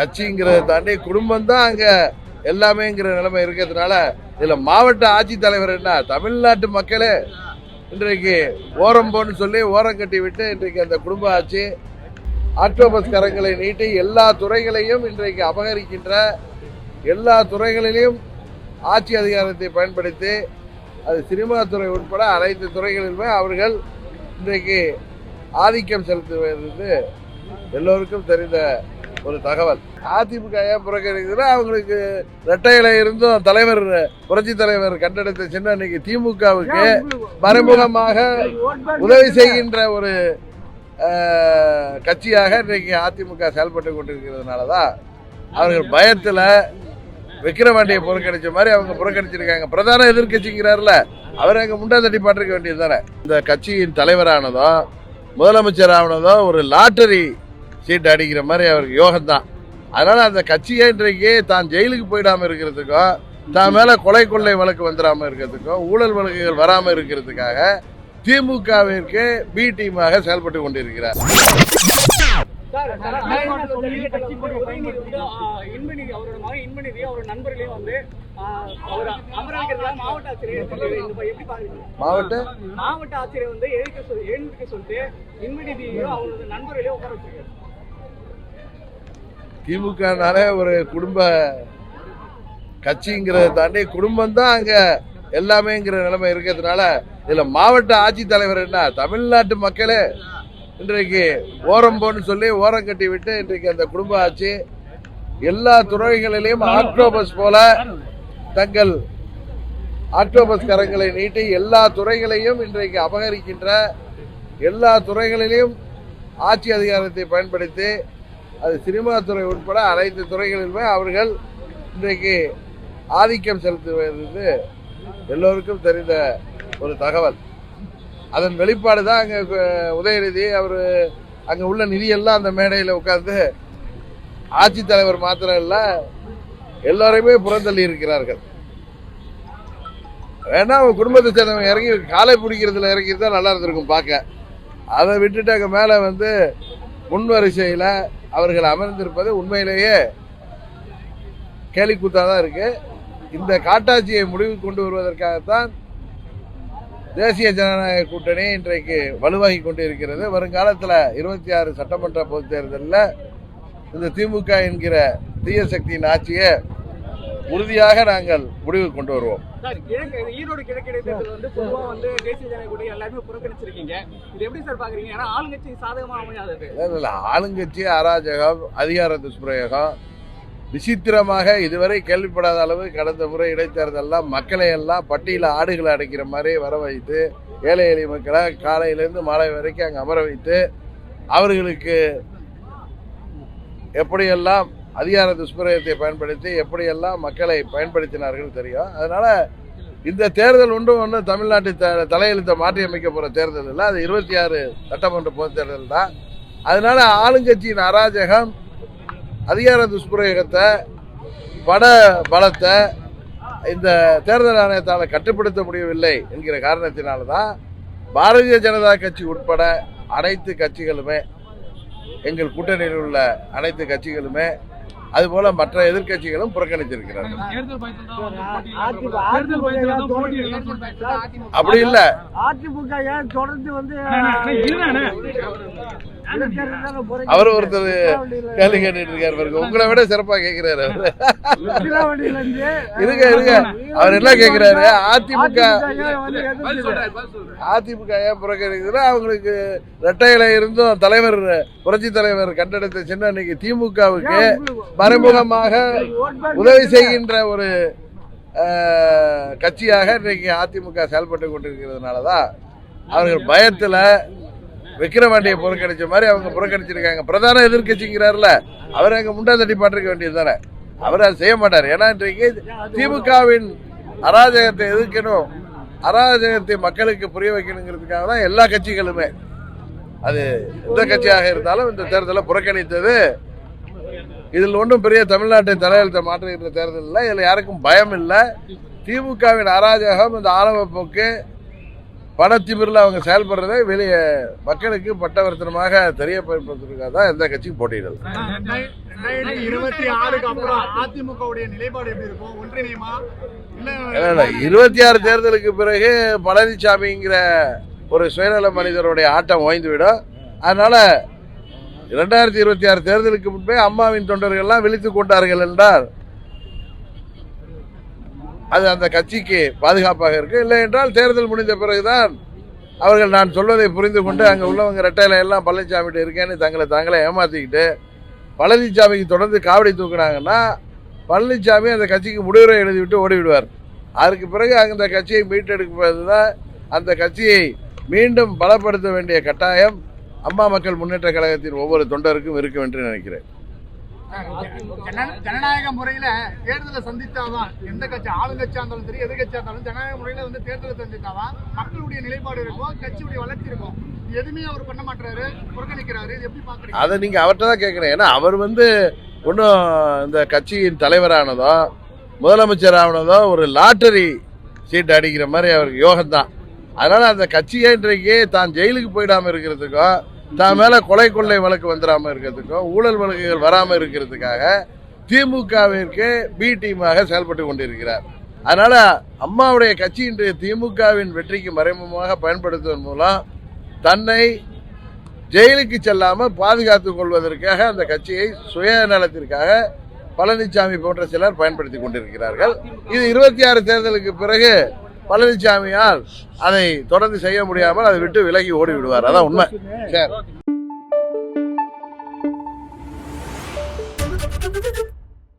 கட்சிங்கிறத தாண்டி குடும்பம் தான் அங்கே எல்லாமேங்கிற நிலைமை இருக்கிறதுனால இதில் மாவட்ட ஆட்சித்தலைவர் என்ன? தமிழ்நாட்டு மக்களே இன்றைக்கு ஓரம் போன்னு சொல்லி ஓரம் கட்டி விட்டு இன்றைக்கு அந்த குடும்ப ஆட்சி ஆக்டோபஸ் கரங்களை நீட்டி எல்லா துறைகளையும் இன்றைக்கு அபகரிக்கின்ற எல்லா துறைகளிலும் ஆட்சி அதிகாரத்தை பயன்படுத்தி அது சினிமா துறை உட்பட அனைத்து துறைகளிலுமே அவர்கள் இன்றைக்கு ஆதிக்கம் செலுத்துவது எல்லோருக்கும் தெரிந்த ஒரு தகவல். அதிமுக ஏன் புறக்கணிக்குதுன்னா அவங்களுக்கு ரெட்டையில இருந்தும் தலைவர் புரட்சி தலைவர் கண்டெடுத்த சின்ன இன்னைக்கு திமுகவுக்கு மறைமுகமாக உதவி செய்கின்ற ஒரு கட்சியாக இன்றைக்கு அதிமுக செயல்பட்டு கொண்டிருக்கிறதுனால தான் அவர்கள் பயத்தில் விக்கிரவாண்டியை புறக்கணிச்ச மாதிரி அவங்க புறக்கணிச்சிருக்காங்க. பிரதான எதிர்க்கட்சிங்கிறார்ல அவர் அங்கே முண்டா தட்டி பாட்டிருக்க வேண்டியது தானே இந்த கட்சியின் தலைவரானதும் முதலமைச்சர் ஆனதும் ஒரு லாட்டரி சீட் அடிக்கிற மாதிரி அவருக்கு யோகம்தான். அதனால அந்த கட்சியை இன்றைக்கு தான் ஜெயிலுக்கு போயிடாம இருக்கிறதுக்கும் தான் மேல கொலை கொள்ளை வழக்கு வந்துடாம இருக்கிறதுக்கும் ஊழல் வழக்குகள் வராம இருக்கிறதுக்காக திமுகவிற்கு பி டீமாக செயல்பட்டு கொண்டிருக்கிறார். மாவட்ட மாவட்ட? ஆட்சியர் வந்து சொல்லிட்டு இன்பநிதியையும் அவரோட நண்பர்களையும் உட்கார வச்சிருக்காரு. திமுகனாலே ஒரு குடும்ப கட்சிங்கிறத தாண்டி குடும்பம் தான் அங்கே எல்லாமேங்கிற நிலைமை இருக்கிறதுனால இதில் மாவட்ட ஆட்சித்தலைவர் என்ன? தமிழ்நாட்டு மக்களே இன்றைக்கு ஓரம் போன்னு சொல்லி ஓரம் கட்டி விட்டு இன்றைக்கு அந்த குடும்ப ஆட்சி எல்லா துறைகளிலும் ஆக்டோபஸ் போல தங்கள் ஆக்டோபஸ் கரங்களை நீட்டி எல்லா துறைகளையும் இன்றைக்கு அபகரிக்கின்ற எல்லா துறைகளிலும் ஆட்சி அதிகாரத்தை பயன்படுத்தி அது சினிமா துறை உட்பட அனைத்து துறைகளிலுமே அவர்கள் இன்றைக்கு ஆதிக்கம் செலுத்துவது எல்லோருக்கும் தெரிந்த ஒரு தகவல். அதன் வெளிப்பாடு தான் அங்கே உதயநிதி அவர் அங்கே உள்ள நிதியெல்லாம் அந்த மேடையில் உட்கார்ந்து ஆட்சித்தலைவர் மாத்திரம் இல்லை எல்லோரையுமே புறந்தள்ளி இருக்கிறார்கள். வேணா அவங்க குடும்பத்தை சேர்ந்தவங்க இறங்கி காலை பிடிக்கிறதுல இறங்கி தான் நல்லா இருந்திருக்கும் பார்க்க. அதை விட்டுட்டு அங்கே மேலே வந்து முன் வரிசையில் அவர்கள் அமர்ந்திருப்பது உண்மையிலேயே கேலிக்கூத்தாக தான் இருக்கு. இந்த காட்டாட்சியை முடிவுக்கு கொண்டு வருவதற்காகத்தான் தேசிய ஜனநாயக கூட்டணி இன்றைக்கு வலுவாகி கொண்டு இருக்கிறது வருங்காலத்தில் இருபத்தி ஆறு சட்டமன்ற பொதுத் தேர்தலில் இந்த திமுக என்கிற தீய சக்தியின் ஆட்சியை உறுதியாக நாங்கள் முடிவுக்கு கொண்டு வருவோம். ஈரோடு கிழக்கு இடைத்தேர்தல் வந்து தேசிய ஜனநாயக எல்லாருமே புறக்கணிச்சிருக்கீங்க. இது எப்படி சார் பாக்குறீங்க? ஏன்னா ஆளுங்கட்சி சாதகமா அமையாதது இல்ல, ஆளுங்கட்சி அராஜகம் அதிகார துஷ்பிரயோகம் விசித்திரமாக இதுவரை கேள்விப்படாத அளவு கடந்த முறை இடைத்தேர்தல்லாம் மக்களை எல்லாம் பட்டியல ஆடுகளை அடைக்கிற மாதிரி வர வைத்து ஏழை எளிய மக்களை காலையிலேருந்து மாலை வரைக்கும் அங்கே அமர வைத்து அவர்களுக்கு எப்படியெல்லாம் அதிகார துஷ்பிரயோகத்தை பயன்படுத்தி எப்படியெல்லாம் மக்களை பயன்படுத்தினார்கள் தெரியும். அதனால் இந்த தேர்தல் ஒன்றும் ஒன்றும் தமிழ்நாட்டு த தலையெழுத்தை மாற்றி அமைக்க போகிற தேர்தல் இல்லை. அது இருபத்தி ஆறு சட்டமன்ற பொது தேர்தல் தான். அதனால் ஆளுங்கட்சியின் அராஜகம் அதிகார துஷ்பிரயோகத்தை பட பலத்தை இந்த தேர்தல் ஆணையத்தால் கட்டுப்படுத்த முடியவில்லை என்கிற காரணத்தினால தான் பாரதிய ஜனதா கட்சி உட்பட அனைத்து கட்சிகளுமே எங்கள் கூட்டணியில் உள்ள அனைத்து கட்சிகளுமே அதுபோல மற்ற எதிர்க்கட்சிகளும் புறக்கணித்திருக்கிறார்கள். அப்படி இல்லை. அதிமுக தொடர்ந்து வந்து? அவர் ஒருத்தர் கேள்வி கேட்டுட்டு இருக்காரு பாருங்க. உங்களை விட சிறப்பா அவரு. இருந்து இருங்க இருங்க. அவர் என்ன கேட்கிறாரு அதிமுக அதிமுக ஏன் புறக்கணிக்குதுன்னா அவங்களுக்கு ரெட்டையில இருந்தும் தலைவர் புரட்சி தலைவர் கண்டெடுத்த சின்ன இன்னைக்கு திமுகவுக்கு மறைமுகமாக உதவி செய்கின்ற ஒரு கட்சியாக இன்றைக்கு அதிமுக செயல்பட்டு கொண்டிருக்கிறதுனால தான் அவர்கள் பயத்தில் விக்கிரவாண்டியை புறக்கணிச்ச மாதிரி அவங்க புறக்கணிச்சிருக்காங்க. பிரதான எதிர்க்கட்சிங்கிறார்ல அவர் அங்கே முண்டா தட்டி பாட்டிருக்க வேண்டியது தானே. அவர் அதை செய்ய மாட்டார். ஏன்னா இன்றைக்கு திமுகவின் அராஜகத்தை எதிர்க்கணும் அராஜகத்தை மக்களுக்கு புரிய வைக்கணுங்கிறதுக்காக தான் எல்லா கட்சிகளுமே. அது எந்த கட்சியாக இருந்தாலும் இந்த தேர்தலை புறக்கணித்தது இதில் ஒன்றும் பெரிய தமிழ்நாட்டை தலையெழுத்தை மாற்றுகின்ற தேர்தல் இல்லை. இதில் யாருக்கும் பயம் இல்லை. திமுகவின் அராஜகம் இந்த ஆரம்ப போக்கு பணத்திமிரில் அவங்க செயல்படுறதை வெளியே மக்களுக்கு பட்டவர்த்தனமாக தெரியப்படுத்துறதுக்காக தான் எந்த கட்சியும் போட்டியிடல. இருபத்தி ஆறு தேர்தலுக்கு பிறகு பழனிசாமிங்கிற ஒரு சுயநல மனிதருடைய ஆட்டம் ஓய்ந்துவிடும். அதனால இரண்டாயிரத்தி இருபத்தி ஆறு தேர்தலுக்கு முன்பே அம்மாவின் தொண்டர்கள்லாம் விழித்துக் கொண்டார்கள் என்றார் அது அந்த கட்சிக்கு பாதுகாப்பாக இருக்கு. இல்லை என்றால் தேர்தல் முடிந்த பிறகுதான் அவர்கள் நான் சொல்வதை புரிந்து கொண்டு அங்கே உள்ளவங்க ரெட்டையில எல்லாம் பழனிசாமிகிட்ட இருக்கேன்னு தங்களை தாங்களே ஏமாத்திக்கிட்டு பழனிசாமிக்கு தொடர்ந்து காவடி தூக்குனாங்கன்னா பழனிசாமி அந்த கட்சிக்கு முடிவுரை எழுதிவிட்டு ஓடிவிடுவார். அதற்கு பிறகு அந்த கட்சியை மீட்டெடுப்பது தான் அந்த கட்சியை மீண்டும் பலப்படுத்த வேண்டிய கட்டாயம். அம்மா மக்கள் முன்னேற்ற கழகத்தின் ஒவ்வொரு தொண்டருக்கும் இருக்கும் என்று நினைக்கிறேன். ஜன- ஜனநாயக முறையில தேர்தலை சந்தித்தாதான் எந்த கட்சி ஆளுங்கட்சியா இருந்தாலும் சரி எதிர்கட்சியா இருந்தாலும் ஜனநாயக முறையில வந்து தேர்தலை சந்தித்தாதான் மக்களுடைய நிலைப்பாடு இருக்கும் கட்சியுடைய வளர்ச்சி இருக்கும் எதுவுமே அவர் பண்ண மாட்டாரு புறக்கணிக்கிறாரு இது எப்படி பாக்குறீங்க? அதை நீங்கள் அவர்கிட்ட தான் கேட்கணும் ஏன்னா அவர் வந்து ஒன்றும் இந்த கட்சியின் தலைவரானதோ முதலமைச்சர் ஆனதோ ஒரு லாட்டரி சீட் அடிக்கிற மாதிரி அவருக்கு யோகம்தான். அதனால அந்த கட்சியே இன்றைக்கு தான் ஜெயிலுக்கு போயிடாம இருக்கிறதுக்கும் தான் மேல கொலை கொள்ளை வழக்கு வந்துடாம இருக்கிறதுக்கும் ஊழல் வழக்குகள் வராம இருக்கிறதுக்காக திமுகவிற்கு பி டீமாக செயல்பட்டு கொண்டிருக்கிறார். அதனால அம்மாவுடைய கட்சி இன்றைய திமுகவின் வெற்றிக்கு மறைமுகமாக பயன்படுத்துவதன் மூலம் தன்னை ஜெயிலுக்கு செல்லாம பாதுகாத்துக் கொள்வதற்காக அந்த கட்சியை சுயநலத்திற்காக பழனிசாமி போன்ற சிலர் பயன்படுத்தி கொண்டிருக்கிறார்கள். இது இருபத்தி ஆறு தேர்தலுக்கு பிறகு பழனிசாமியால் அதை தொடர்ந்து செய்ய முடியாமல் அதை விட்டு விலகி ஓடி விடுவார் அதான் உண்மை. சரி.